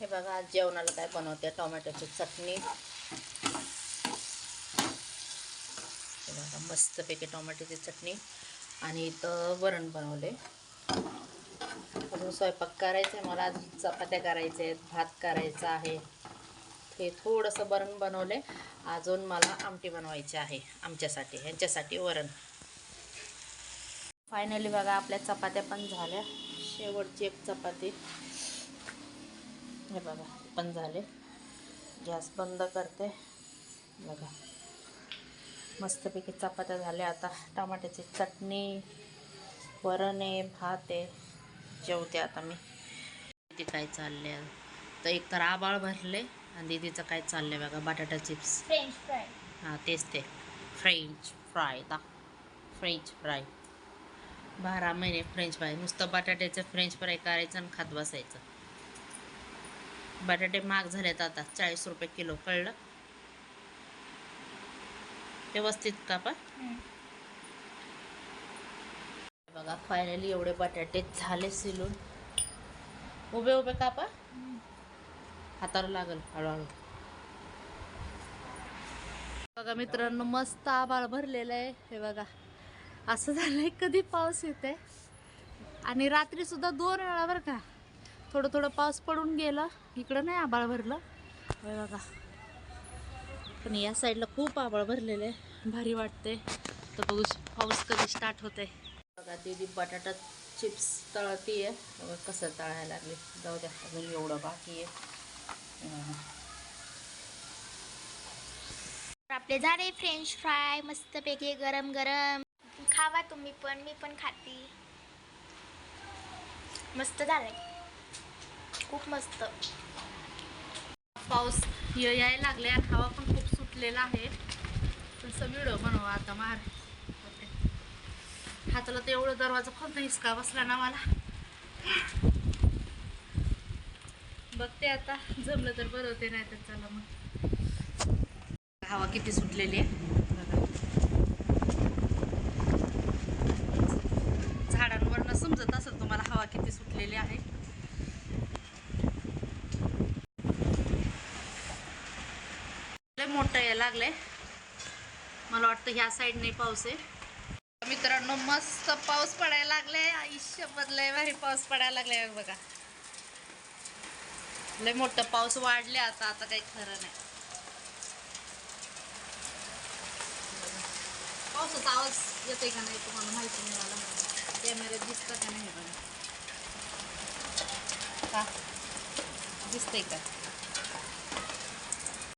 हे बघा आज जेवणाला काय बनवते टोमॅटोची चटणी. हे बघा मस्तपैकी टोमॅटोची चटणी. आणि इथं वरण बनवले. अजून स्वयंपाक करायचा आहे मला अजून चपात्या करायच्या आहेत भात करायचा आहे. हे थोडंसं वरण बनवले. अजून मला आमटी बनवायची आहे आमच्यासाठी ह्यांच्यासाठी वरण. फायनली बघा आपल्या चपात्या पण झाल्या. शेवटची एक चपाती. हे बघा पण झाले. गॅस बंद करते. बघा. मस्तपैकी चपात्या झाल्या. आता टमाट्याची चटणी वरण आहे भात आहे. जेवते आता मी. किती काय चालले तर एक तर आबाळ भरले आणि दीदीचं काय चाललंय बघा बटाटा चिप्स. फ्रेंच फ्राय हां तेच ते. फ्रेंच फ्राय दा. फ्रेंच फ्राय बारा महिने फ्रेंच फ्राय नुसतं बटाट्याचं फ्रेंच फ्राय करायचं आणि खात बसायचं. बटाटे महाग झालेत आता चाळीस रुपये किलो कळलं? व्यवस्थित कापा बघा फायनली एवढे बटाटे झाले सिलून. उभे उभे कापा हाताला लागल हळूहळू. बघा मित्रांनो मस्त आभाळ भरलेलं आहे. हे बघा असं झालंय कधी पाऊस येते आणि रात्री सुद्धा दोन वेळा बरं का? थोडं थोडं पाऊस पडून गेला. इकडं नाही आभाळ भरलं. बघा. पण या साईडला खूप आभाळ भरलेलं आहे. भारी वाटते तर पाऊस पाऊस कधी स्टार्ट होते बघा दीदी बटाटा चिप्स तळती आहे बघा कसं तळायला लागले. जाऊ द्या. अजून एवढं बाकी आहे. आपले झाले फ्रेंच फ्राय मस्तपैकी गरम गरम. खावा तुम्ही पण. मी पण खाते. मस्त झालं खूप मस्त. पाऊस यायला लागले आणि हवा पण खूप सुटलेला आहे. तसं व्हिडिओ बनवा आता मार. हाताला तर एवढं दरवाजा खूप हिसका बसला ना मला. बघते आता जमलं तर बरं होते नाही तर चला मग. हवा किती सुटलेली आहे बघा. झाडांवरनं समजत असेल तुम्हाला हवा किती सुटलेली आहे लय यायला लागलंय मला वाटतं ह्या साईडने पाऊस आहे. मित्रांनो मस्त पाऊस पडायला लागले. आयुष्य बदलाय भारी पाऊस पडायला लागलाय बघा. लय मोठं पाऊस वाढले आता. आता काही खरं नाही. पावसाचा आवाज येतोय का नाही तुम्हाला माहिती नाही मला? कॅमेऱ्यात दिसतं का नाही बघा? का? दिसतंय का?